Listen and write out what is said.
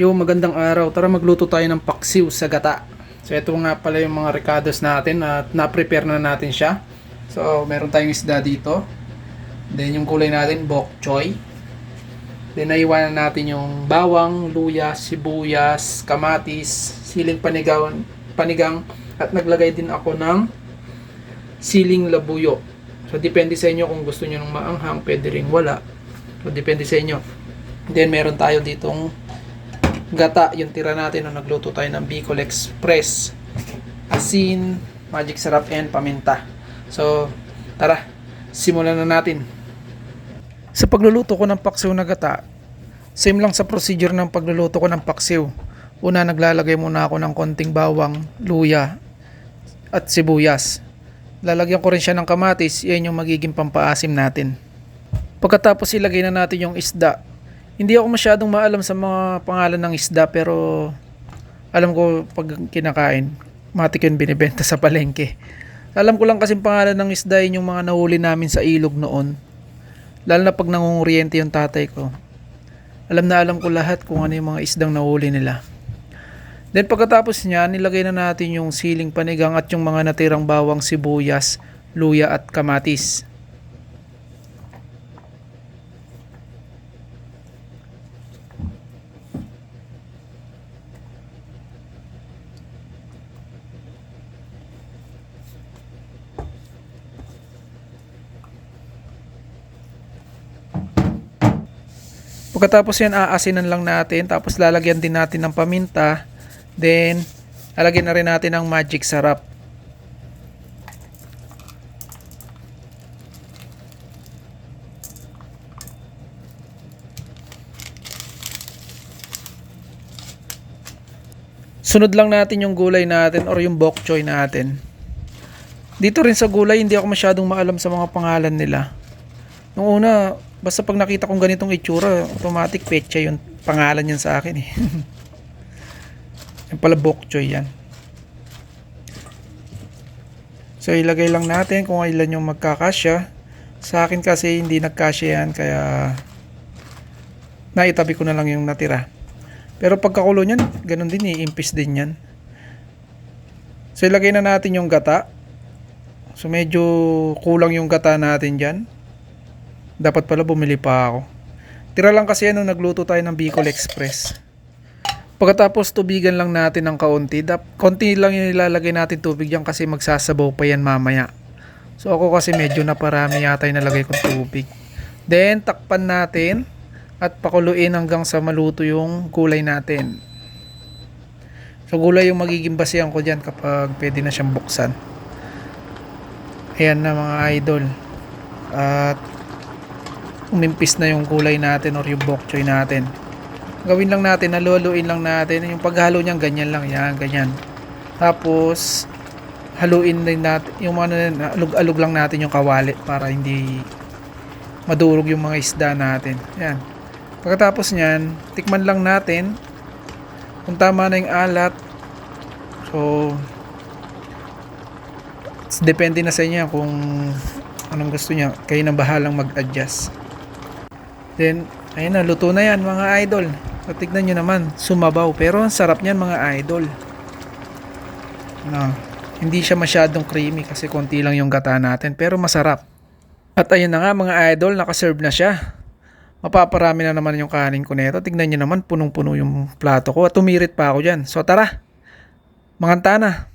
Yo, magandang araw. Tara magluto tayo ng paksiw sa gata. So ito nga pala yung mga ricados natin at na-prepare na natin siya. So meron tayong isda dito. Then yung kulay natin, bok choy. Then naiwanan natin yung bawang, luya, sibuyas, kamatis, siling panigaw, panigang at naglagay din ako ng siling labuyo. So depende sa inyo kung gusto niyo ng maanghang, pwede ring wala. So depende sa inyo. Then meron tayo ditong gata, yung tira natin nung nagluto tayo ng Bicol Express. Asin, magic sarap, and paminta. So, tara, simulan na natin. Sa pagluluto ko ng paksiw na gata, same lang sa procedure ng pagluluto ko ng paksiw. Una, naglalagay muna ako ng konting bawang, luya, at sibuyas. Lalagyan ko rin siya ng kamatis, yan yung magiging pampaasim natin. Pagkatapos ilagay na natin yung isda, hindi ako masyadong maalam sa mga pangalan ng isda pero alam ko pag kinakain, matik yun binibenta sa palengke. Alam ko lang kasi pangalan ng isda yun yung mga nahuli namin sa ilog noon. Lalo na pag nangunguriente yung tatay ko. Alam na alam ko lahat kung ano yung mga isdang nahuli nila. Then pagkatapos niya, nilagay na natin yung siling panigang at yung mga natirang bawang sibuyas, luya at kamatis. Pagkatapos yan, aasinan lang natin. Tapos lalagyan din natin ng paminta. Then, lalagyan na rin natin ng magic sarap. Sunod lang natin yung gulay natin or yung bok choy natin. Dito rin sa gulay, hindi ako masyadong maalam sa mga pangalan nila. Nung una, basta pag nakita kong ganitong itsura, automatic petsa yung pangalan yan sa akin eh. yan pala bok yan. So ilagay lang natin kung ilan yung magkakasya. Sa akin kasi hindi nagkasya yan kaya naitabi ko na lang yung natira. Pero pagkakulo niyan, ganun din i-impis din yan. So ilagay na natin yung gata. So medyo kulang yung gata natin dyan. Dapat pala bumili pa ako. Tira lang kasi nung nagluto tayo ng Bicol Express. Pagkatapos tubigan lang natin ng kaunti. Dap, konti lang yung ilalagay natin tubig yan kasi magsasabaw pa yan mamaya. So ako kasi medyo naparami yata yung nalagay kong tubig. Then takpan natin at pakuluin hanggang sa maluto yung gulay natin. So gulay yung magiging basihan ko dyan kapag pwede na siyang buksan. Ayan na mga idol. At umimpis na yung gulay natin or yung bok choy natin. Gawin lang natin, haluhaluin lang natin. Yung paghalo niyan, ganyan lang. Yan, ganyan. Tapos, haluin din natin, yung mga alug-alug lang natin yung kawali para hindi madurog yung mga isda natin. Yan. Pagkatapos niyan, tikman lang natin kung tama na yung alat. So, depende na sa inyo kung anong gusto niya. Kayo na bahalang mag-adjust. Then, ayun na, luto na yan mga idol. So, tignan nyo naman, sumabaw. Pero ang sarap niyan mga idol. No, hindi siya masyadong creamy kasi konti lang yung gata natin. Pero masarap. At ayun na nga mga idol, nakaserve na siya. Mapaparami na naman yung kanin ko nito. Tignan nyo naman, punong-puno yung plato ko. At tumirit pa ako dyan. So tara, manganta na.